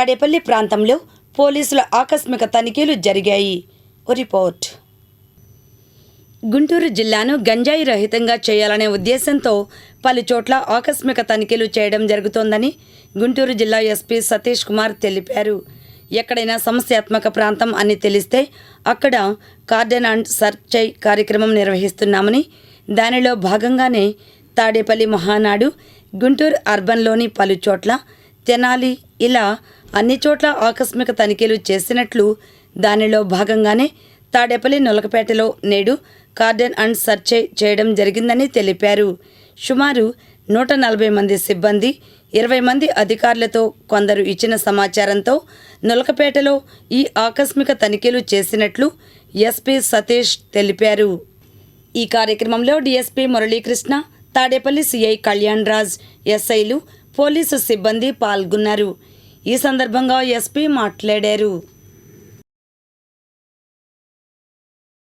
తాడేపల్లి ప్రాంతంలో పోలీసుల ఆకస్మిక తనిఖీలు జరిగాయి. ఓ రిపోర్ట్. గుంటూరు జిల్లాను గంజాయి రహితంగా చేయాలనే ఉద్దేశంతో పలుచోట్ల ఆకస్మిక తనిఖీలు చేయడం జరుగుతోందని గుంటూరు జిల్లా ఎస్పీ సతీష్ కుమార్ తెలిపారు. ఎక్కడైనా సమస్యాత్మక ప్రాంతం అని తెలిస్తే అక్కడ కార్డన్ అండ్ సర్చై కార్యక్రమం నిర్వహిస్తున్నామని దానిలో భాగంగానే తాడేపల్లి మహానాడు గుంటూరు అర్బన్లోని పలు చోట్ల తెనాలి ఇలా అన్ని చోట్ల ఆకస్మిక తనిఖీలు చేసినట్లు దానిలో భాగంగానే తాడేపల్లి నొలకపేటలో నేడు కార్డెన్ అండ్ సర్చే చేయడం జరిగిందని తెలిపారు. సుమారు నూట నలభై మంది సిబ్బంది ఇరవై మంది అధికారులతో కొందరు ఇచ్చిన సమాచారంతో నొలకపేటలో ఈ ఆకస్మిక తనిఖీలు చేసినట్లు ఎస్పీ సతీష్ తెలిపారు. ఈ కార్యక్రమంలో డీఎస్పీ మురళీకృష్ణ తాడేపల్లి సిఐ కళ్యాణ్ రాజ్ ఎస్ఐలు పోలీసు సిబ్బంది పాల్గొన్నారు. ఈ సందర్భంగా ఎస్పీ మాట్లాడారు.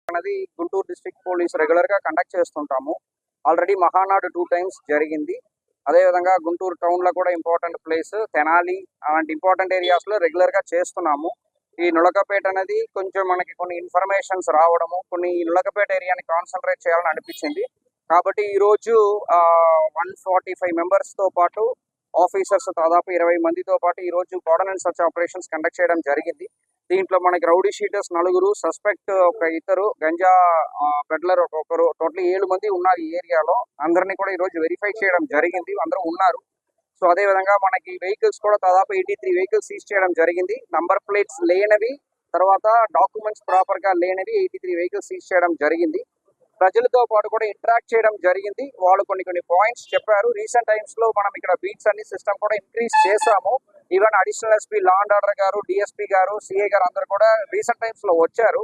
అనేది గుంటూరు డిస్ట్రిక్ట్ పోలీస్ రెగ్యులర్గా కండక్ట్ చేస్తుంటాము. ఆల్రెడీ మహానాడు టూ టైమ్స్ జరిగింది. అదేవిధంగా గుంటూరు టౌన్లో కూడా ఇంపార్టెంట్ ప్లేస్ తెనాలి అలాంటి ఇంపార్టెంట్ ఏరియాస్లో రెగ్యులర్గా చేస్తున్నాము. ఈ నులకపేట అనేది కొంచెం మనకి కొన్ని ఇన్ఫర్మేషన్స్ రావడము కొన్ని ఈ నులకపేట ఏరియాని కాన్సన్ట్రేట్ చేయాలని అనిపించింది. కాబట్టి ఈ రోజు వన్ ఫార్టీ ఫైవ్ మెంబర్స్తో పాటు ఆఫీసర్స్ దాదాపు ఇరవై మందితో పాటు ఈ రోజు అండ్ సర్చ్ ఆపరేషన్స్ కండక్ట్ చేయడం జరిగింది. దీంట్లో మనకి రౌడీ షీటర్స్ నలుగురు సస్పెక్ట్ ఒక ఇద్దరు గంజా పెడ్లర్ ఒకరు టోటల్ ఏడు మంది ఉన్నారు ఈ ఏరియాలో. అందరినీ కూడా ఈ రోజు వెరిఫై చేయడం జరిగింది. అందరూ ఉన్నారు. సో అదే విధంగా మనకి వెహికల్స్ కూడా దాదాపు ఎయిటీ త్రీ వెహికల్స్ సీజ్ చేయడం జరిగింది. నంబర్ ప్లేట్స్ లేనవి తర్వాత డాక్యుమెంట్స్ ప్రాపర్గా లేనవి ఎయిటీ త్రీ వెహికల్స్ సీజ్ చేయడం జరిగింది. ప్రజలతో పాటు కూడా ఇంటరాక్ట్ చేయడం జరిగింది. వాళ్ళు కొన్ని కొన్ని పాయింట్స్ చెప్పారు. రీసెంట్ టైమ్స్లో మనం ఇక్కడ బీట్స్ అన్ని సిస్టమ్ కూడా ఇంక్రీజ్ చేసాము even additional SP law and order గారు డిఎస్పీ గారు సిఏ గారు అందరు కూడా రీసెంట్ టైమ్స్లో వచ్చారు.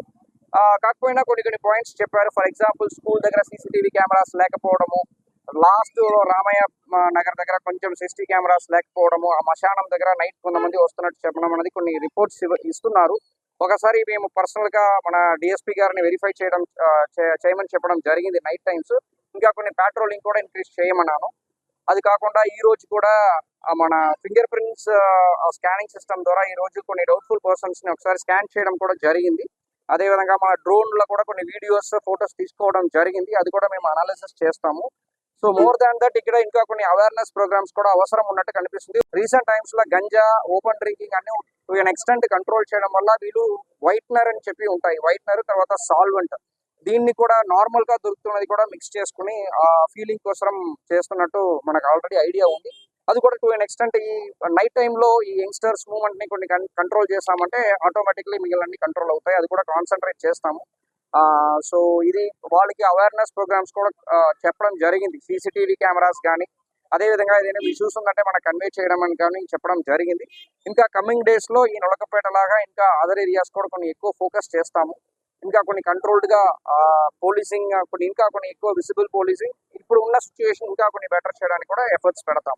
కాకపోయినా కొన్ని కొన్ని పాయింట్స్ చెప్పారు. ఫర్ ఎగ్జాంపుల్ స్కూల్ దగ్గర సీసీటీవీ కెమెరాస్ లేకపోవడము. లాస్ట్ రామయ్య నగర్ దగ్గర కొంచెం సిసిటీ కెమెరాస్ లేకపోవడము. ఆ మశానం దగ్గర నైట్ కొంతమంది వస్తున్నట్టు చెప్పడం అనేది కొన్ని రిపోర్ట్స్ ఇస్తున్నారు. ఒకసారి మేము పర్సనల్గా మన డిఎస్పీ గారిని వెరిఫై చేయడం చేయమని చెప్పడం జరిగింది నైట్ టైమ్స్ ఇంకా కొన్ని పెట్రోలింగ్ కూడా ఇంక్రీజ్ చేయమన్నాను. అది కాకుండా ఈ రోజు కూడా మన ఫింగర్ ప్రింట్స్ స్కానింగ్ సిస్టమ్ ద్వారా ఈ రోజు కొన్ని డౌట్ఫుల్ పర్సన్స్ని ఒకసారి స్కాన్ చేయడం కూడా జరిగింది. అదే విధంగా మన డ్రోన్లో కూడా కొన్ని వీడియోస్ ఫొటోస్ తీసుకోవడం జరిగింది. అది కూడా మేము అనాలిసిస్ చేస్తాము. సో మోర్ దాన్ దట్ ఇక్కడ ఇంకా కొన్ని అవేర్నెస్ ప్రోగ్రామ్స్ కూడా అవసరం ఉన్నట్టు కనిపిస్తుంది. రీసెంట్ టైమ్స్లో గంజా ఓపెన్ డ్రింకింగ్ అన్ని టు ఎన్ ఎక్స్టెంట్ కంట్రోల్ చేయడం వల్ల వీళ్ళు వైట్నర్ అని చెప్పి ఉంటాయి. వైట్నర్ తర్వాత సాల్వెంట్ దీన్ని కూడా నార్మల్గా దొరుకుతున్నది కూడా మిక్స్ చేసుకుని ఆ ఫీలింగ్ కోసం చేస్తున్నట్టు మనకు ఆల్రెడీ ఐడియా ఉంది. అది కూడా టు ఎన్ ఎక్స్టెంట్ ఈ నైట్లో ఈ యంగ్స్టర్స్ మూవ్మెంట్ని కొన్ని కంట్రోల్ చేస్తామంటే ఆటోమేటిక్లీ మిగిలిన కంట్రోల్ అవుతాయి. అది కూడా కాన్సన్ట్రేట్ చేస్తాము. సో ఇది వాళ్ళకి అవేర్నెస్ ప్రోగ్రామ్స్ కూడా చెప్పడం జరిగింది. సీసీటీవీ కెమెరాస్ కానీ అదేవిధంగా ఏదైనా ఇష్యూస్ ఉందంటే మనకు కన్వే చేయడం అని కానీ చెప్పడం జరిగింది. ఇంకా కమింగ్ డేస్లో ఈ నొలకపేట లాగా ఇంకా అదర్ ఏరియాస్ కూడా కొన్ని ఎక్కువ ఫోకస్ చేస్తాము. ఇంకా కొన్ని కంట్రోల్డ్గా పోలీసింగ్ కొన్ని ఇంకా కొన్ని ఎక్కువ విజిబుల్ పోలీసింగ్ ఇప్పుడు ఉన్న సిచ్యువేషన్ ఇంకా కొన్ని బెటర్ చేయడానికి కూడా ఎఫర్ట్స్ పెడతాం